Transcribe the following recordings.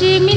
कशी मी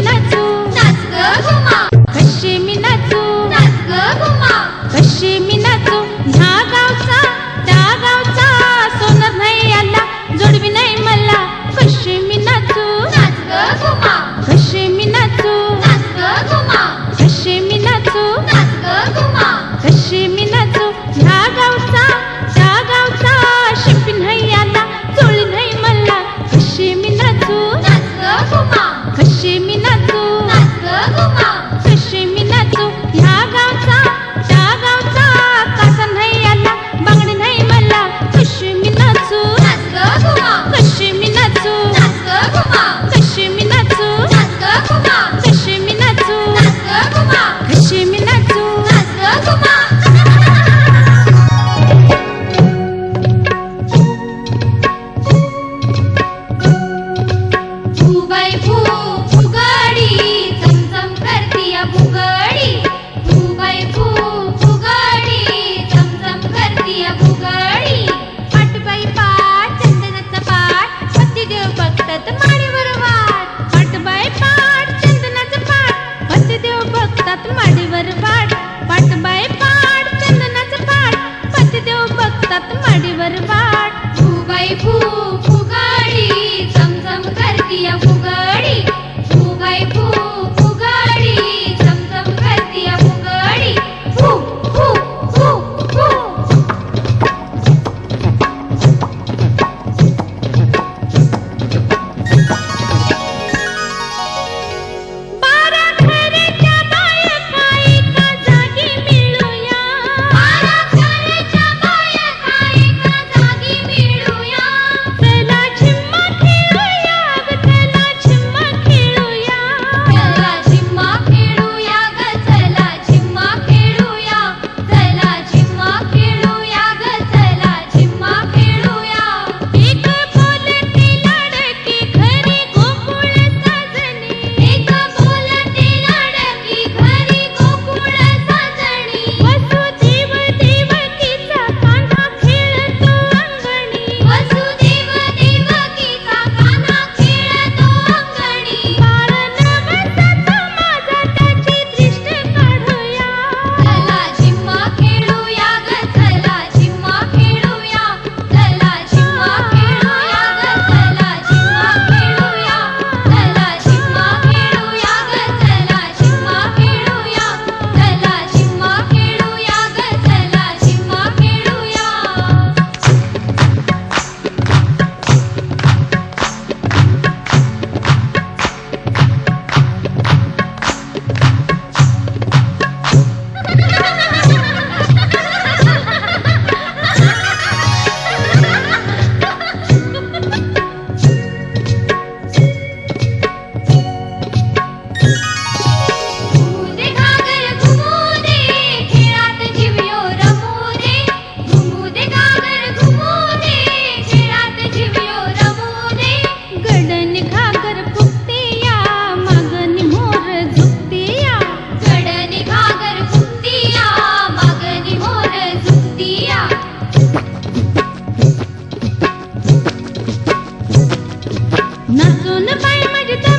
नाचून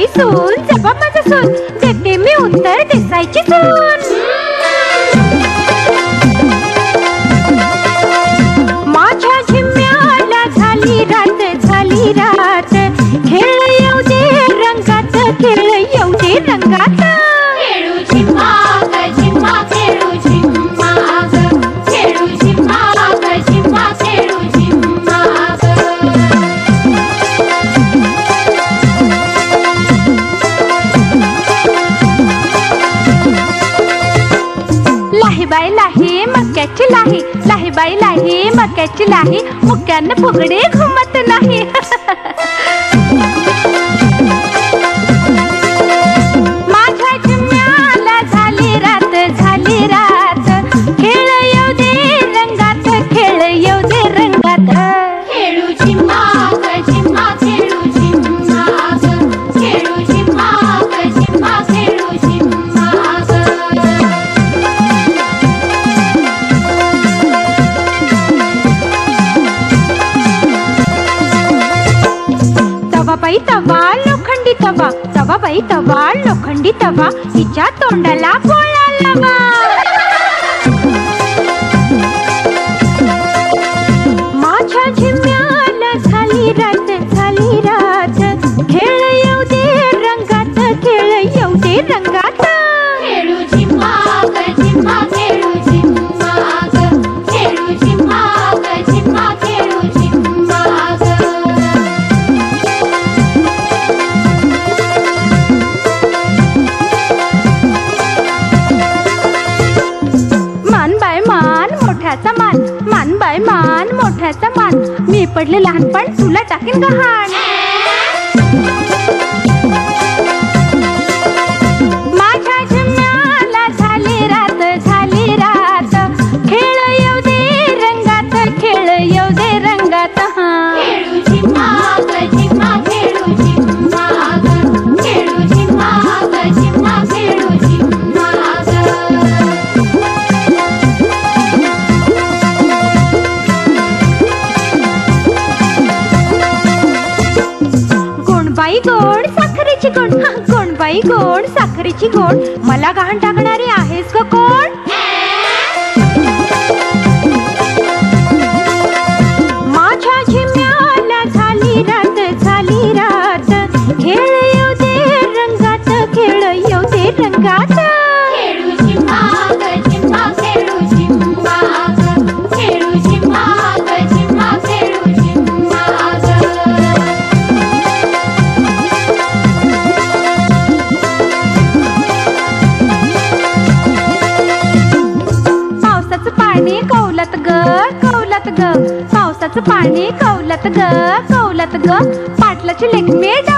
आई सून जपा माझा सून. देते मी उत्तर देसायची सून. बाई लाही मक्याची लाही मुक्यानं फुगडे घुमत नाही. तवा तिच्या तोंडाला पोळा लावा akin ka, honey. रवाई गोड साखरेची गोड मला गहाण टाकणारी पाणी कौलत ग कौलत ग. पाटलाची लेखमेट